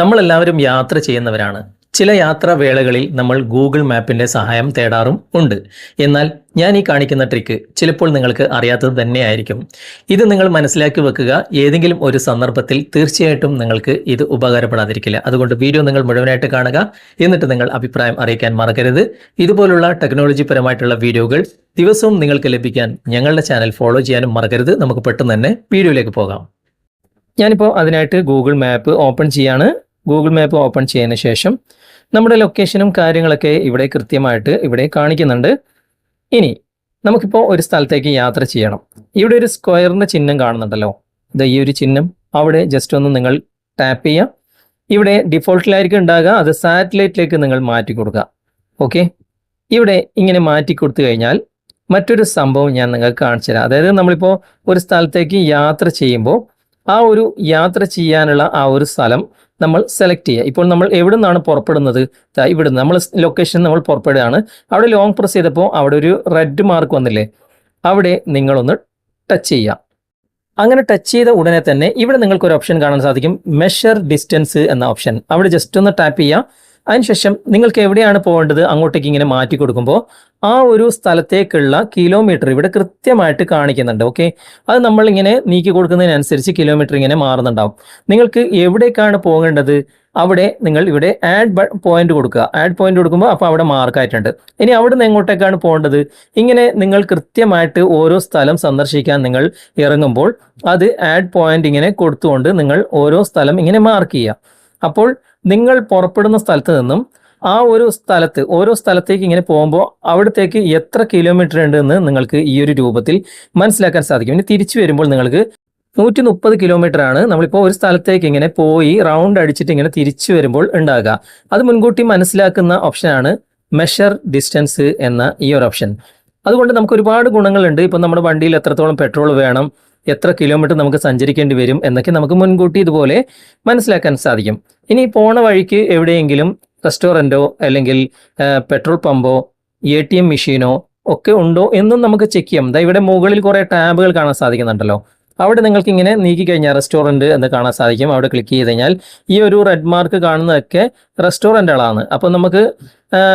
നമ്മളെല്ലാവരും യാത്ര ചെയ്യുന്നവരാണ്. ചില യാത്രാ വേളകളിൽ നമ്മൾ ഗൂഗിൾ മാപ്പിന്റെ സഹായം തേടാറും ഉണ്ട്. എന്നാൽ ഞാൻ ഈ കാണിക്കുന്ന ട്രിക്ക് ചിലപ്പോൾ നിങ്ങൾക്ക് അറിയാത്തത് തന്നെയായിരിക്കും. ഇത് നിങ്ങൾ മനസ്സിലാക്കി വെക്കുക. ഏതെങ്കിലും ഒരു സന്ദർഭത്തിൽ തീർച്ചയായിട്ടും നിങ്ങൾക്ക് ഇത് ഉപകാരപ്പെടാതിരിക്കില്ല. അതുകൊണ്ട് വീഡിയോ നിങ്ങൾ മുഴുവനായിട്ട് കാണുക. എന്നിട്ട് നിങ്ങൾ അഭിപ്രായം അറിയിക്കാൻ മറക്കരുത്. ഇതുപോലുള്ള ടെക്നോളജി പരമായിട്ടുള്ള വീഡിയോകൾ ദിവസവും നിങ്ങൾക്ക് ലഭിക്കാൻ ഞങ്ങളുടെ ചാനൽ ഫോളോ ചെയ്യാനും മറക്കരുത്. നമുക്ക് പെട്ടെന്ന് തന്നെ വീഡിയോയിലേക്ക് പോകാം. ഞാനിപ്പോൾ അതിനായിട്ട് ഗൂഗിൾ മാപ്പ് ഓപ്പൺ ചെയ്യാണ്. ഗൂഗിൾ മാപ്പ് ഓപ്പൺ ചെയ്തതിന് ശേഷം നമ്മുടെ ലൊക്കേഷനും കാര്യങ്ങളൊക്കെ ഇവിടെ കൃത്യമായിട്ട് ഇവിടെ കാണിക്കുന്നുണ്ട്. ഇനി നമുക്കിപ്പോൾ ഒരു സ്ഥലത്തേക്ക് യാത്ര ചെയ്യണം. ഇവിടെ ഒരു സ്ക്വയറിന്റെ ചിഹ്നം കാണുന്നുണ്ടല്ലോ. ഇത് ഈ ഒരു ചിഹ്നം. അവിടെ ജസ്റ്റ് ഒന്ന് നിങ്ങൾ ടാപ്പ് ചെയ്യുക. ഇവിടെ ഡിഫോൾട്ടിലായിരിക്കും ഉണ്ടാകുക. അത് സാറ്റലൈറ്റിലേക്ക് നിങ്ങൾ മാറ്റി കൊടുക്കുക. ഓക്കെ ഇവിടെ ഇങ്ങനെ മാറ്റി കൊടുത്തു കഴിഞ്ഞാൽ മറ്റൊരു സംഭവം ഞാൻ നിങ്ങൾക്ക് കാണിച്ചു തരാം അതായത് നമ്മളിപ്പോൾ ഒരു സ്ഥലത്തേക്ക് യാത്ര ചെയ്യുമ്പോൾ ആ ഒരു യാത്ര ചെയ്യാനുള്ള ആ ഒരു സ്ഥലം നമ്മൾ സെലക്ട് ചെയ്യുക. ഇപ്പോൾ നമ്മൾ എവിടെ നിന്നാണ് പുറപ്പെടുന്നത് ഇവിടുന്ന് നമ്മൾ ലൊക്കേഷൻ നമ്മൾ പുറപ്പെടുകയാണ്. അവിടെ ലോങ് പ്രസ് ചെയ്തപ്പോൾ അവിടെ ഒരു റെഡ് മാർക്ക് വന്നില്ലേ? അവിടെ നിങ്ങളൊന്ന് ടച്ച് ചെയ്യുക. അങ്ങനെ ടച്ച് ചെയ്ത ഉടനെ തന്നെ ഇവിടെ നിങ്ങൾക്ക് ഒരു ഓപ്ഷൻ കാണാൻ സാധിക്കും. മെഷർ ഡിസ്റ്റൻസ് എന്ന ഓപ്ഷൻ അവിടെ ജസ്റ്റ് ഒന്ന് ടാപ്പ് ചെയ്യുക. അതിനുശേഷം നിങ്ങൾക്ക് എവിടെയാണ് പോകേണ്ടത്? അങ്ങോട്ടേക്ക് ഇങ്ങനെ മാറ്റി കൊടുക്കുമ്പോൾ ആ ഒരു സ്ഥലത്തേക്കുള്ള കിലോമീറ്റർ ഇവിടെ കൃത്യമായിട്ട് കാണിക്കുന്നുണ്ട് ഓക്കെ അത് നമ്മൾ ഇങ്ങനെ നീക്കി കൊടുക്കുന്നതിനനുസരിച്ച് കിലോമീറ്റർ ഇങ്ങനെ മാറുന്നുണ്ടാവും. നിങ്ങൾക്ക് എവിടേക്കാണ് പോകേണ്ടത്? അവിടെ നിങ്ങൾ ഇവിടെ ആഡ് പോയിന്റ് കൊടുക്കുക. ആഡ് പോയിന്റ് കൊടുക്കുമ്പോൾ അപ്പോൾ അവിടെ മാർക്കായിട്ടുണ്ട് ഇനി അവിടെ നിന്ന് എങ്ങോട്ടേക്കാണ് പോകേണ്ടത്? ഇങ്ങനെ നിങ്ങൾ കൃത്യമായിട്ട് ഓരോ സ്ഥലം സന്ദർശിക്കാൻ നിങ്ങൾ ഇറങ്ങുമ്പോൾ അത് ആഡ് പോയിന്റ് ഇങ്ങനെ കൊടുത്തുകൊണ്ട് നിങ്ങൾ ഓരോ സ്ഥലം ഇങ്ങനെ മാർക്ക് ചെയ്യുക. അപ്പോൾ നിങ്ങൾ പുറപ്പെടുന്ന സ്ഥലത്ത് നിന്നും ആ ഒരു സ്ഥലത്ത് ഓരോ സ്ഥലത്തേക്ക് ഇങ്ങനെ പോകുമ്പോൾ അവിടത്തേക്ക് എത്ര കിലോമീറ്റർ ഉണ്ട് എന്ന് നിങ്ങൾക്ക് ഈ ഒരു രൂപത്തിൽ മനസ്സിലാക്കാൻ സാധിക്കും. ഇനി തിരിച്ചു വരുമ്പോൾ നിങ്ങൾക്ക് നൂറ്റി മുപ്പത് കിലോമീറ്റർ ആണ്. നമ്മളിപ്പോൾ ഒരു സ്ഥലത്തേക്ക് ഇങ്ങനെ പോയി റൗണ്ട് അടിച്ചിട്ട് ഇങ്ങനെ തിരിച്ചു വരുമ്പോൾ ഉണ്ടാകുക. അത് മുൻകൂട്ടി മനസ്സിലാക്കുന്ന ഓപ്ഷനാണ് മെഷർ ഡിസ്റ്റൻസ് എന്ന ഈ ഒരു ഓപ്ഷൻ അതുകൊണ്ട് നമുക്ക് ഒരുപാട് ഗുണങ്ങളുണ്ട്. ഇപ്പം നമ്മുടെ വണ്ടിയിൽ എത്രത്തോളം പെട്രോൾ വേണം എത്ര കിലോമീറ്റർ നമുക്ക് സഞ്ചരിക്കേണ്ടി വരും എന്നൊക്കെ നമുക്ക് മുൻകൂട്ടി ഇതുപോലെ മനസ്സിലാക്കാൻ സാധിക്കും. ഇനി പോണ വഴിക്ക് എവിടെയെങ്കിലും റെസ്റ്റോറന്റോ അല്ലെങ്കിൽ പെട്രോൾ പമ്പോ എ ടി എം മെഷീനോ ഒക്കെ ഉണ്ടോ എന്നും നമുക്ക് ചെക്ക് ചെയ്യാം. ഇവിടെ മുകളിൽ കുറേ ടാബുകൾ കാണാൻ സാധിക്കുന്നുണ്ടല്ലോ. അവിടെ നിങ്ങൾക്ക് ഇങ്ങനെ നീക്കി കഴിഞ്ഞാൽ റെസ്റ്റോറന്റ് എന്ന് കാണാൻ സാധിക്കും. അവിടെ ക്ലിക്ക് ചെയ്ത് കഴിഞ്ഞാൽ ഈ ഒരു റെഡ് മാർക്ക് കാണുന്നതൊക്കെ റെസ്റ്റോറന്റുകളാണ് അപ്പോൾ നമുക്ക്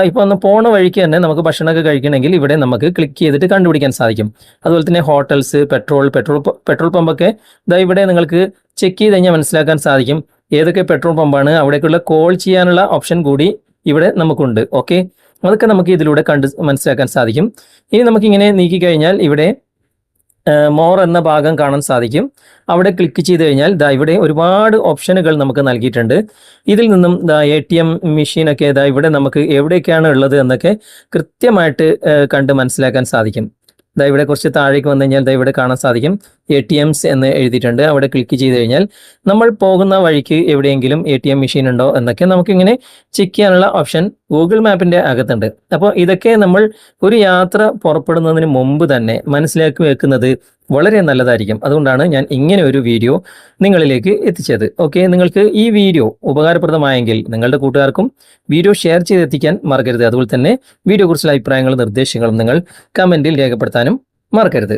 ഇപ്പോൾ ഒന്ന് പോണ വഴിക്ക് തന്നെ നമുക്ക് ഭക്ഷണമൊക്കെ കഴിക്കണമെങ്കിൽ ഇവിടെ നമുക്ക് ക്ലിക്ക് ചെയ്തിട്ട് കണ്ടുപിടിക്കാൻ സാധിക്കും. അതുപോലെ തന്നെ ഹോട്ടൽസ് പെട്രോൾ പെട്രോൾ പെട്രോൾ പമ്പൊക്കെ ഇതാ ഇവിടെ നിങ്ങൾക്ക് ചെക്ക് ചെയ്ത് കഴിഞ്ഞാൽ മനസ്സിലാക്കാൻ സാധിക്കും. ഏതൊക്കെ പെട്രോൾ പമ്പാണ് അവിടേക്കുള്ള കോൾ ചെയ്യാനുള്ള ഓപ്ഷൻ കൂടി ഇവിടെ നമുക്കുണ്ട്. ഓക്കെ അതൊക്കെ നമുക്ക് ഇതിലൂടെ കണ്ട് മനസ്സിലാക്കാൻ സാധിക്കും. ഇനി നമുക്കിങ്ങനെ നീക്കി കഴിഞ്ഞാൽ ഇവിടെ മോർ എന്ന ഭാഗം കാണാൻ സാധിക്കും. അവിടെ ക്ലിക്ക് ചെയ്ത് കഴിഞ്ഞാൽ ദാ ഇവിടെ ഒരുപാട് ഓപ്ഷനുകൾ നമുക്ക് നൽകിയിട്ടുണ്ട്. ഇതിൽ നിന്നും ദാ എ ടി എം മെഷീനൊക്കെ ദാ ഇവിടെ നമുക്ക് എവിടെയൊക്കെയാണ് ഉള്ളത് എന്നൊക്കെ കൃത്യമായിട്ട് കണ്ട് മനസ്സിലാക്കാൻ സാധിക്കും. ദാ ഇവിടെ കുറച്ച് താഴേക്ക് വന്നു കഴിഞ്ഞാൽ ദാ ഇവിടെ കാണാൻ സാധിക്കും. എ ടി എംസ് എന്ന് എഴുതിയിട്ടുണ്ട്. അവിടെ ക്ലിക്ക് ചെയ്ത് കഴിഞ്ഞാൽ നമ്മൾ പോകുന്ന വഴിക്ക് എവിടെയെങ്കിലും എ ടി എം മെഷീൻ ഉണ്ടോ എന്നൊക്കെ നമുക്കിങ്ങനെ ചെക്ക് ചെയ്യാനുള്ള ഓപ്ഷൻ ഗൂഗിൾ മാപ്പിന്റെ അകത്തുണ്ട്. അപ്പോൾ ഇതൊക്കെ നമ്മൾ ഒരു യാത്ര പുറപ്പെടുന്നതിന് മുമ്പ് തന്നെ മനസ്സിലാക്കി വെക്കുന്നത് വളരെ നല്ലതായിരിക്കും. അതുകൊണ്ടാണ് ഞാൻ ഇങ്ങനെ ഒരു വീഡിയോ നിങ്ങളിലേക്ക് എത്തിച്ചത്. ഓക്കെ നിങ്ങൾക്ക് ഈ വീഡിയോ ഉപകാരപ്രദമായെങ്കിൽ നിങ്ങളുടെ കൂട്ടുകാർക്കും വീഡിയോ ഷെയർ ചെയ്ത് എത്തിക്കാൻ മറക്കരുത്. അതുപോലെ തന്നെ വീഡിയോ കുറിച്ചുള്ള അഭിപ്രായങ്ങളും നിർദ്ദേശങ്ങളും നിങ്ങൾ കമന്റിൽ രേഖപ്പെടുത്താനും മറക്കരുത്.